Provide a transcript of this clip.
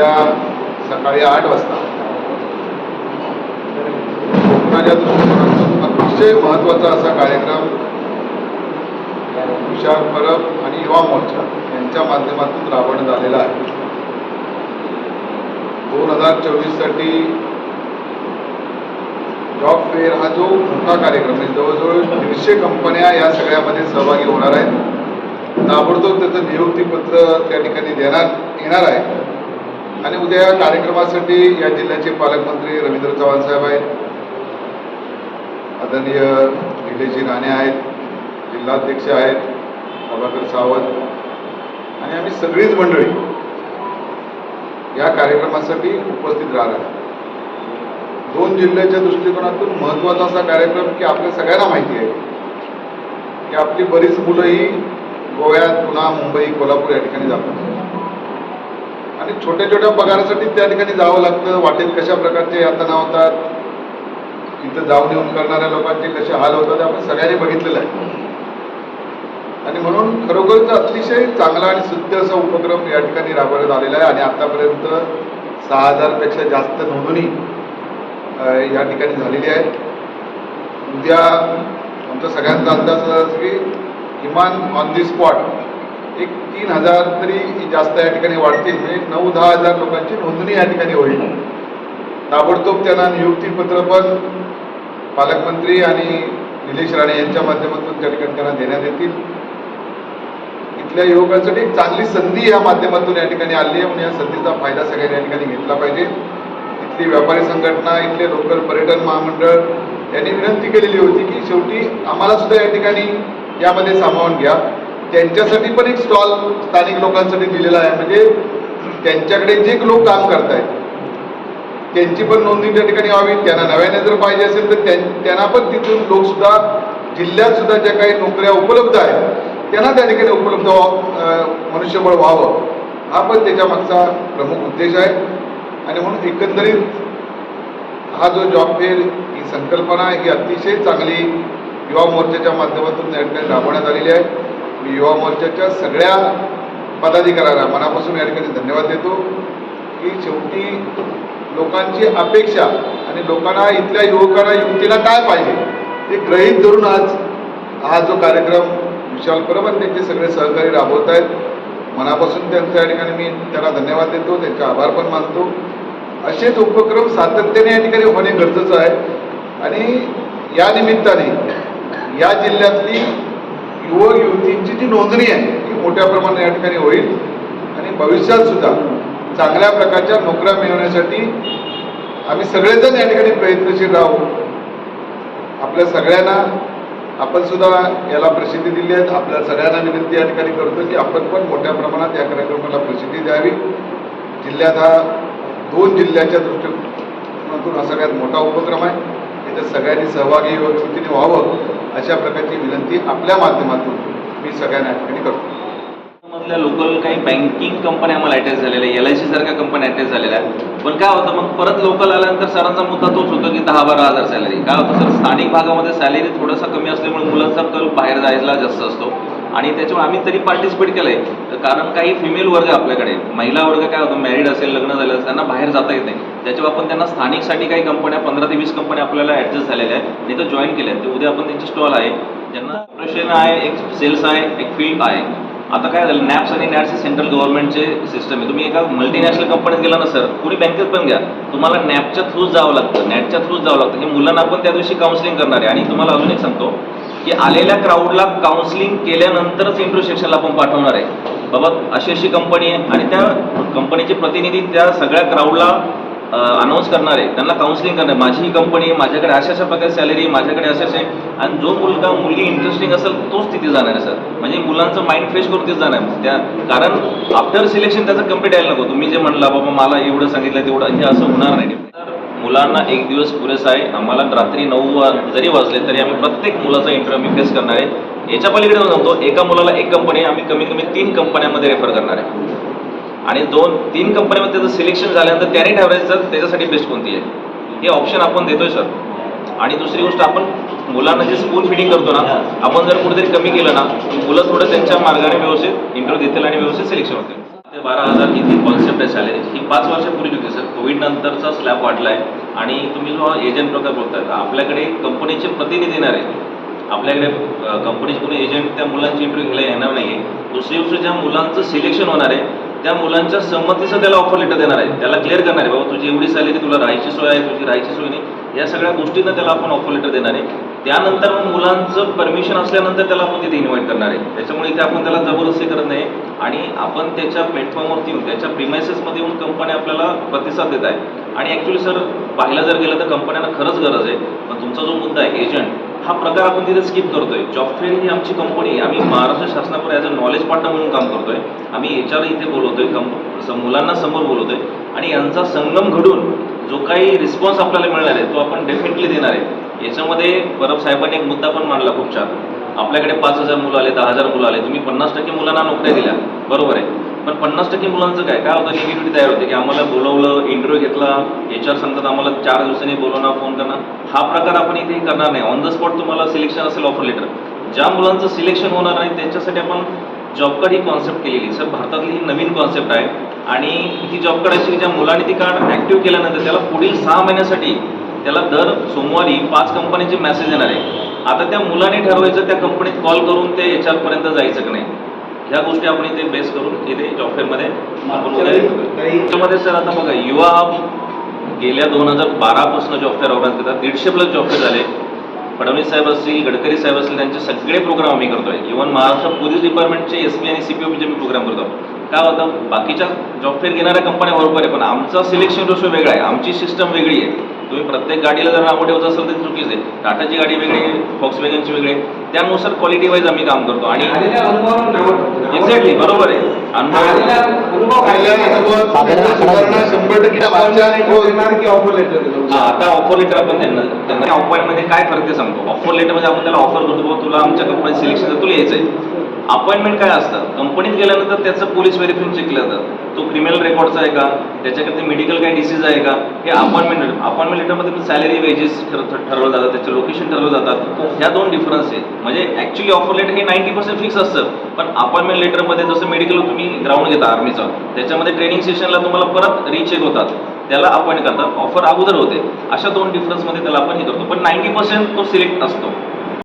उद्या सकाळी आठ वाजता. कोकणाच्या दृष्टिकोनातून अतिशय महत्त्वाचा असा कार्यक्रम तुषार परब आणि युवा मोर्चा यांच्या माध्यमातून राबवण्यात आलेला आहे. दोन हजार चोवीससाठी जॉब फेअर हा जो मोठा कार्यक्रम आहे जवळजवळ दीडशे कंपन्या या सगळ्यामध्ये सहभागी होणार आहेत. ताबडतोब त्याचं नियुक्तीपत्र त्या ठिकाणी देणार येणार आहे. आणि उद्या या कार्यक्रमासाठी या जिल्ह्याचे पालकमंत्री रवींद्र चव्हाण साहेब आहेत. आदरणीय निलेशजी राणे आहेत जिल्हाध्यक्ष आहेत प्रभाकर सावंत. आणि आम्ही सगळीच मंडळी या कार्यक्रमासाठी उपस्थित राहणार आहे दोन जिल्ह्याच्या दृष्टिकोनातून महत्त्वाचा असा कार्यक्रम की आपल्या सगळ्यांना माहिती आहे की आपली बरीच मुलं ही गोव्यात पुन्हा मुंबई कोल्हापूर या ठिकाणी जातात. आणि छोट्या छोट्या पगारासाठी त्या ठिकाणी जावं लागतं. वाटेत कशा प्रकारचे यातना होतात? इथं जाऊन येऊन करणाऱ्या लोकांचे कसे हाल होतात आपण सगळ्यांनी बघितलेलं आहे. आणि म्हणून खरोखरच अतिशय चांगला आणि शुद्ध असा उपक्रम या ठिकाणी राबवण्यात आलेला आहे. आणि आतापर्यंत सहा हजारपेक्षा जास्त नोंदणी या ठिकाणी झालेली आहे. उद्या आमचा सगळ्यांचा अंदाज असा की किमान ऑन दी स्पॉट एक तीन हजार तरी जास्त या ठिकाणी वाढतील. म्हणजे नऊ दहा हजार लोकांची नोंदणी या ठिकाणी होईल. ताबडतोब त्यांना नियुक्तीपत्र पण पालकमंत्री आणि निलेश राणे यांच्या माध्यमातून त्या ठिकाणी त्यांना देण्यात येतील. इथल्या युवकांसाठी एक चांगली संधी या माध्यमातून या ठिकाणी आली आहे. म्हणून या संधीचा फायदा सगळ्यांनी या ठिकाणी घेतला पाहिजे. इथली व्यापारी संघटना इथले लोकल पर्यटन महामंडळ यांनी विनंती केलेली होती की शेवटी आम्हाला सुद्धा या ठिकाणी यामध्ये सामावून घ्या. त्यांच्यासाठी पण एक स्टॉल स्थानिक लोकांसाठी दिलेला आहे. म्हणजे त्यांच्याकडे जे लोक काम करतायत त्यांची पण नोंदणी त्या ठिकाणी व्हावी. त्यांना नव्याने जर पाहिजे असेल तर त्यां- त्यांना पण तिथून लोकसुद्धा जिल्ह्यात सुद्धा ज्या काही नोकऱ्या उपलब्ध आहेत त्यांना त्या ठिकाणी उपलब्ध व्हावं मनुष्यबळ व्हावं. हा पण त्याच्या मागचा प्रमुख उद्देश आहे. आणि म्हणून एकंदरीत हा जो जॉब फेअर ही संकल्पना आहे ही अतिशय चांगली युवा मोर्चाच्या माध्यमातून या ठिकाणी राबवण्यात आलेली आहे. मी युवा मोर्चाच्या सगळ्या पदाधिकाऱ्यांना मनापासून या ठिकाणी धन्यवाद देतो. की शेवटी लोकांची अपेक्षा आणि लोकांना इथल्या युवकांना युवतीला काय पाहिजे ते ग्रहित धरून आज हा जो कार्यक्रम विशाल परब आणि त्यांचे सगळे सहकारी राबवत आहेत. मनापासून त्यांचं या ठिकाणी मी त्यांना धन्यवाद देतो त्यांचे आभार पण मानतो. असेच उपक्रम सातत्याने या ठिकाणी होणे गरजेचं आहे. आणि या निमित्ताने या जिल्ह्यातली युवक युवतींची जी नोंदणी आहे ती मोठ्या प्रमाणात या ठिकाणी होईल. आणि भविष्यात सुद्धा चांगल्या प्रकारच्या नोकऱ्या मिळवण्यासाठी आम्ही सगळेजण या ठिकाणी प्रयत्नशील राहू. आपल्या सगळ्यांना आपण सुद्धा याला प्रसिद्धी दिली आहे. आपल्या सगळ्यांना विनंती या ठिकाणी करतो की आपण पण मोठ्या प्रमाणात या कार्यक्रमाला प्रसिद्धी द्यावी. जिल्ह्यात हा दोन जिल्ह्याच्या दृष्टिकोनातून हा सगळ्यात मोठा उपक्रम आहे. त्याच्यात सगळ्यांनी सहभागी व्यवस्थितीने व्हावं अशा प्रकारची विनंती आपल्या माध्यमातून मी सगळ्यांना ठिकाणी करतो. मधल्या लोकल काही बँकिंग कंपन्या आम्हाला अटॅच झालेल्या एल आय सी सारख्या कंपन्या अटॅच झालेल्या आहेत. पण काय होतं मग परत लोकल आल्यानंतर सरांचा मुद्दा तोच होतो की दहा बारा हजार सॅलरी काय होतं सर? स्थानिक भागामध्ये सॅलरी थोडासा कमी असल्यामुळे मुलांचा कल बाहेर जायला जास्त असतो. आणि त्याच्यामुळे आम्ही तरी पार्टिसिपेट केलंय. कारण काही फिमेल वर्ग आपल्याकडे. महिला वर्ग काय होतं? मॅरिड असेल लग्न झालं असेल, त्यांना बाहेर जाता येत नाही. त्याच्यावर आपण त्यांना स्थानिकसाठी काही कंपन्या पंधरा ते वीस कंपन्या आपल्याला ऍडजस्ट झालेल्या आहेत. आणि इथं जॉईन केल्या आहेत. ते उद्या आपण त्यांची स्टॉल आहे. ज्यांना ऑपरेशन आहे एक सेल्स आहे एक फील्ड आहे. आता काय झालं? नॅप्स आणि नॅट्स सेंट्रल गव्हर्नमेंटचे सिस्टम आहे. तुम्ही एका मल्टीनॅशनल कंपनीत गेला ना सर कुणी बँकेत पण घ्या. तुम्हाला नॅपच्या थ्रूच जावं लागतं. नॅटच्या थ्रूच जावं लागतं. हे मुलांना आपण त्या दिवशी काउन्सिलिंग करणार आहे. आणि तुम्हाला अजून एक सांगतो. की आलेल्या क्राऊडला काउन्सिलिंग केल्यानंतरच इंटरव्ह्यू सेक्शनला आपण पाठवणार आहे. बाबा अशी अशी कंपनी आहे आणि त्या कंपनीचे प्रतिनिधी त्या सगळ्या क्राऊडला अनाऊन्स करणार आहे. त्यांना काउन्सिलिंग करणार माझी ही कंपनी आहे माझ्याकडे अशा अशा प्रकारे सॅलरी माझ्याकडे असे असे आणि जो मुलगा मुलगी इंटरेस्टिंग असेल तोच तिथे जाणार आहे सर. म्हणजे मुलांचं माइंड फ्रेश करून तिथे जाणार आहे. त्या कारण आफ्टर सिलेक्शन त्याचं कंप्लीट यायला नको. तुम्ही जे म्हणला बाबा मला एवढं सांगितलं तेवढं हे असं होणार नाही. मुलांना एक दिवस पुरेसा आहे. आम्हाला रात्री नऊ जरी वाजले तरी आम्ही प्रत्येक मुलाचा इंटरव्ह्यू फेस करणार आहे. याच्या पलीकडे सांगतो एका मुलाला एक कंपनी आम्ही कमीत कमी तीन कंपन्यांमध्ये रेफर करणार आहे. आणि दोन तीन कंपन्यांमध्ये त्याचं सिलेक्शन झाल्यानंतर त्याने ठरवायचं त्याच्यासाठी बेस्ट कोणती आहे? हे ऑप्शन आपण देतोय सर आणि दुसरी गोष्ट आपण मुलांना जे स्कूल फिडिंग करतो ना आपण जर कुठेतरी कमी केलं ना मुलं थोडं त्यांच्या मार्गाने व्यवस्थित इंटरव्ह्यू देतील आणि व्यवस्थित सिलेक्शन होतील. ते बारा हजार किती कॉन्सेप्ट आहे सॅलरीची ही पाच वर्षापूर्वी होती सर. कोविड नंतरचा स्लॅब वाढला आहे आणि तुम्ही जो एजंट प्रकार बोलताय आपल्याकडे कंपनीचे प्रतिनिधी येणार आहे आपल्याकडे कंपनीचे कोणी एजंट त्या मुलांची इंटरव्ह्यू घ्यायला येणार नाही आहे दुसरी गोष्ट ज्या मुलांचं सिलेक्शन होणार आहे त्या मुलांच्या संमतीचं त्याला ऑफर लेटर देणार आहे त्याला क्लिअर करणार आहे बाबा तुझी एवढी सॅलरी तुला राहायची सोय आहे तुझी राहायची सोय नाही. या सगळ्या गोष्टींना त्याला आपण ऑफर लेटर देणार आहे. त्यानंतर मग मुलांचं परमिशन असल्यानंतर त्याला आपण तिथे इन्व्हाइट करणार आहे. त्याच्यामुळे इथे आपण त्याला जबरदस्ती करत नाही. आणि आपण त्याच्या प्लॅटफॉर्मवरती येऊन त्याच्या प्रिमायसेसमध्ये येऊन कंपनी आपल्याला प्रतिसाद देत आहे. आणि ॲक्च्युली सर पाहिलं जर गेलं तर कंपन्यांना खरंच गरज आहे. पण तुमचा जो मुद्दा आहे एजंट हा प्रकार आपण तिथे स्किप करतोय. जॉब फेअर ही आमची कंपनी आहे आम्ही महाराष्ट्र शासनावर ॲज अ नॉलेज पार्टनर म्हणून काम करतोय. आम्ही एच आर इथे बोलवतोय कंप मुलांना समोर बोलवतोय. आणि यांचा संगम घडून जो काही रिस्पॉन्स आपल्याला मिळणार आहे तो आपण डेफिनेटली देणार आहे. याच्यामध्ये परब साहेबांनी एक मुद्दा पण मांडला खूप छान. आपल्याकडे पाच हजार मुलं आले दहा हजार मुलं आले. तुम्ही पन्नास टक्के मुलांना नोकऱ्या दिल्या. बरोबर आहे. पण पन्नास टक्के मुलांचं काय? काय होतं? निगेटिव्हिटी तयार होते की आम्हाला बोलवलं इंटरव्ह्यू घेतला एच आर सांगतात आम्हाला चार दिवसांनी बोलवणार फोन करणार हा प्रकार आपण इथे करणार नाही. ऑन द स्पॉट तुम्हाला सिलेक्शन असेल ऑफर लेटर ज्या मुलांचं सिलेक्शन होणार नाही त्यांच्यासाठी आपण जॉब कार्ड ही कॉन्सेप्ट केलेली सर भारतातली ही नवीन कॉन्सेप्ट आहे. आणि ही जॉब कार्ड अशी की ज्या मुलांनी ती कार्ड ॲक्टिव्ह केल्यानंतर त्याला पुढील सहा महिन्यासाठी त्याला दर सोमवारी पाच कंपनीचे मेसेज येणार आहे. आता त्या मुलाने ठरवायचं त्या कंपनीत कॉल करून ते एच पर्यंत जायचं की नाही? ह्या गोष्टी आपण इथे बेस करून इथे जॉब फेअरमध्ये आपण त्याच्यामध्ये सर आता बघा युवा हब गेल्या दोन हजार बारापासून जॉब फेअर ऑर्गनाईज करतात. दीडशे प्लस जॉब फेअर झाले. फडणवीस साहेब असतील गडकरी साहेब असतील त्यांचे सगळे प्रोग्राम आम्ही करतोय. इव्हन महाराष्ट्र पोलीस डिपार्टमेंटचे एस पी आणि सीपीओचे मी प्रोग्राम करतो. काय होतं? बाकीच्या जॉब फेअर घेणाऱ्या कंपन्या बरोबर आहे पण आमचा सिलेक्शन रेशो वेगळा आहे आमची सिस्टम वेगळी आहे. तुम्ही प्रत्येक गाडीला जर नावं ठेवत असेल तर ते चुकीचं आहे. टाटाची गाडी वेगळी आहे फॉक्स वॅगनची वेगळी आहे. त्यानुसार क्वालिटी वाईज आम्ही काम करतो. आणि. एक्झॅक्टली बरोबर आहे. हा, आता ऑफर लेटर आपण त्यांना त्यांना अपॉइंटमध्ये काय फरक ते सांगतो. ऑफर लेटरमध्ये आपण त्याला ऑफर करतो तुला आमच्या कंपनीत सिलेक्शन तुला यायचंय. अपॉइंटमेंट काय असतं? कंपनीत गेल्यानंतर त्याचं पोलीस व्हेरिफिकेशन चेक केलं जातं. तो क्रिमिनल रेकॉर्डचा आहे का? त्याच्याकडे मेडिकल काही डिसीज आहे का? हे अपॉइंटमेंट अपॉइंटमेंट लेटरमध्ये सॅलरी वेजेस ठरवलं जातात त्याचे लोकेशन ठरवलं जातात. ह्या दोन डिफरन्स आहे म्हणजे ऍक्च्युली ऑफर लेटर हे नाईन्टी पर्सेंट फिक्स असतं. पण अपॉइंटमेंट लेटरमध्ये जसं मेडिकल तुम्ही ग्राउंड घेता आर्मीचा त्याच्यामध्ये ट्रेनिंग सेशनला तुम्हाला परत रिचेक होतात. त्याला अपॉइंट करतात. ऑफर अगोदर होते. अशा दोन डिफरन्समध्ये त्याला आपण हे करतो. पण नाईन्टी पर्सेंट तो सिलेक्ट असतो.